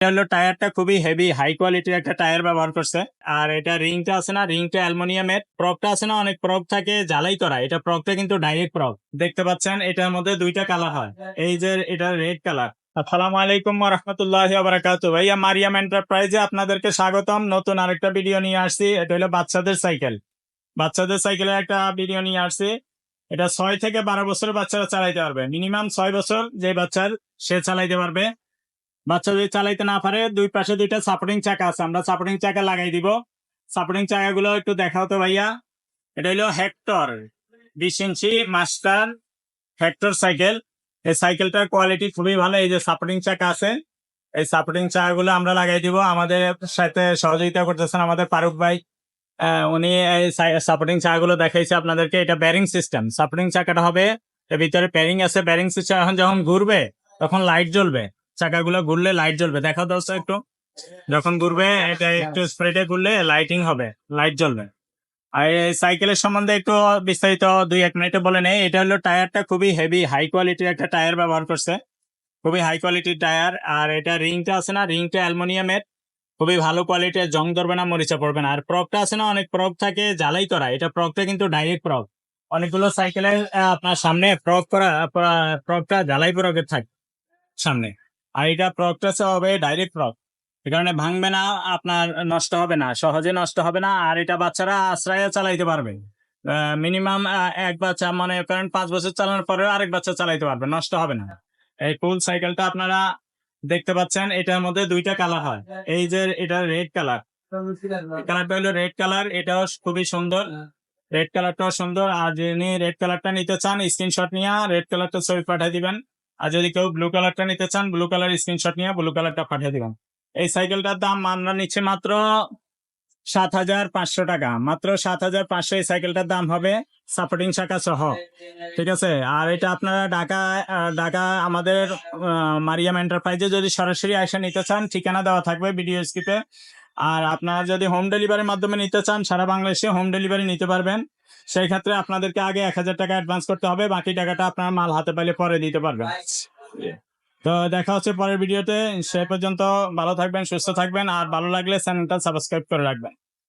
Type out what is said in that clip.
হলো টায়ারটা খুবই হেভি হাই কোয়ালিটির একটা টায়ার ব্যবহার করছে। আর এটা রিংটা আছে না, রিংটা অ্যালুমিনিয়ামের। প্রপটা আছে না, অনেক প্রপ থাকে, জ্বালাই করা। এটা প্রপটা কিন্তু ডাইরেক্ট প্রপ। দেখতে পাচ্ছেন, এটার মধ্যে দুইটা কালার হয়। এই যে এটা রেড কালার আসসালামু আলাইকুম রহমতুল্লাহ বারাকাতু ভাইয়া, মারিয়াম এন্টারপ্রাইজে আপনাদেরকে স্বাগতম। নতুন আরেকটা ভিডিও নিয়ে আসছি। এটা হলো বাচ্চাদের সাইকেল বাচ্চাদের সাইকেলের একটা ভিডিও নিয়ে আসছি। এটা ছয় থেকে বারো বছরের বাচ্চারা চালাইতে পারবে। মিনিমাম ছয় বছর যে বাচ্চার সে চালাইতে পারবে। বাচ্চা যদি চালাইতে না পারে, দুই পাশে দুইটা সাপোর্টিং চাকা আছে। আমরা সাপোর্টিং চাকা লাগাই দিব। সাপোর্টিং চাকাগুলো একটু দেখাও তো ভাইয়া। এটা হলো হেক্টর বিশ ইঞ্চি মাস্টার হেক্টর সাইকেল এই সাইকেলটার কোয়ালিটি খুবই ভালো। এই যে সাপোর্টিং চাকা আছে, এই সাপোর্টিং চাকাগুলো আমরা লাগাই দিব। আমাদের সাথে সহযোগিতা করতেছেন আমাদের ফারুক ভাই। উনি এই সাপোর্টিং চাকাগুলো দেখাইছে আপনাদেরকে। এটা ব্যারিং সিস্টেম সাপোর্টিং চাকাটা হবে, এর ভিতরে প্যারিং আছে। ব্যারিং সিস্টেম এখন যখন ঘুরবে, তখন লাইট জ্বলবে। চাকাগুলো ঘুরলে লাইট জ্বলবে। দেখা দোস্ত একটু। যখন ঘুরবে, এটা একটু স্প্রেডে ঘুরলে লাইটিং হবে লাইট জ্বলবে। আর এই সাইকেলের সম্বন্ধে একটু বিস্তারিত দুই এক মিনিটে বলে নেই। এটা হলো টায়ারটা খুবই হেভি হাই কোয়ালিটির একটা টায়ার ব্যবহার করছে। খুবই হাই কোয়ালিটির টায়ার। আর এটা রিংটা আছে না, রিংটা অ্যালুমিনিয়ামের। খুবই ভালো কোয়ালিটির জং ধরবে না, মরিচা পড়বে না। আর প্রপটা আছে না, অনেক প্রপ থাকে, জ্বালাই করা এটা প্রপটা কিন্তু ডাইরেক্ট প্রক অনেকগুলো সাইকেলের আপনার সামনে প্রক করা প্রপটা জ্বালাই প্রকের থাকে, সামনে। আর এটা প্রপটা হবে ডাইরেক্ট প্রপ এই কারণে ভাঙবে না, আপনার নষ্ট হবে না, সহজে নষ্ট হবে না, আর এটা বাচ্চারা আশ্রয়ে চালাইতে পারবে। মিনিমাম এক বাচ্চা মনে করেন পাঁচ বছর চালানোর পরে আরেক বাচ্চা চালাইতে পারবে, নষ্ট হবে না। এই কুল সাইকেলটা আপনারা দেখতে পাচ্ছেন, এটার মধ্যে দুইটা কালার হয়। এই যে এটা রেড কালার কালারটা হলো রেড কালার এটাও খুবই সুন্দর। রেড কালারটাও সুন্দর। আর যিনি রেড কালারটা নিতে চান স্ক্রিনশট নিয়ে রেড কালারটা ছবি পাঠিয়ে দিবেন। আর যদি কেউ ব্লু কালারটা নিতে চান ব্লু কালার স্ক্রিনশট নিয়ে ব্লু কালারটা পাঠিয়ে দিবেন। এই সাইকেলটার দাম আমরা নিচ্ছে মাত্র সাত হাজার পাঁচশো টাকা। মাত্র সাত হাজার পাঁচশো এই সাইকেলটার দাম হবে সাপোর্টিং শাখা সহ। ঠিক আছে? আর এটা আপনারা ঢাকা ঢাকা আমাদের মারিয়াম এন্টারপ্রাইজে যদি সরাসরি এসে নিতে চান, ঠিকানা দেওয়া থাকবে ভিডিও স্ক্রিপে আর আপনারা যদি হোম ডেলিভারির মাধ্যমে নিতে চান, সারা বাংলাদেশে হোম ডেলিভারি নিতে পারবেন। সেই ক্ষেত্রে আপনাদেরকে আগে এক হাজার টাকা অ্যাডভান্স করতে হবে, বাকি টাকাটা আপনার মাল হাতে পাইলে পরে দিতে পারবেন। তো দেখা হচ্ছে পরের ভিডিওতে সে পর্যন্ত ভালো থাকবেন, সুস্থ থাকবেন, আর ভালো লাগলে চ্যানেলটা সাবস্ক্রাইব করে রাখবেন।